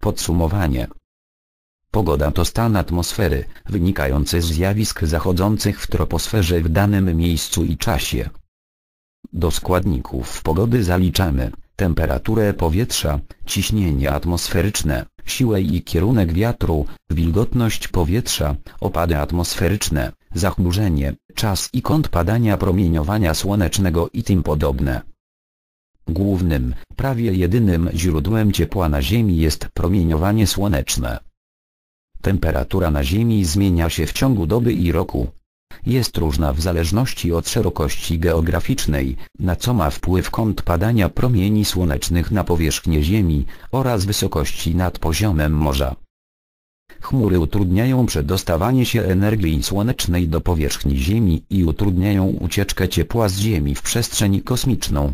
Podsumowanie Pogoda to stan atmosfery, wynikający z zjawisk zachodzących w troposferze w danym miejscu i czasie. Do składników pogody zaliczamy temperaturę powietrza, ciśnienie atmosferyczne, siłę i kierunek wiatru, wilgotność powietrza, opady atmosferyczne, zachmurzenie, czas i kąt padania promieniowania słonecznego i tym podobne. Głównym, prawie jedynym źródłem ciepła na Ziemi jest promieniowanie słoneczne. Temperatura na Ziemi zmienia się w ciągu doby i roku. Jest różna w zależności od szerokości geograficznej, na co ma wpływ kąt padania promieni słonecznych na powierzchnię Ziemi, oraz wysokości nad poziomem morza. Chmury utrudniają przedostawanie się energii słonecznej do powierzchni Ziemi i utrudniają ucieczkę ciepła z Ziemi w przestrzeń kosmiczną,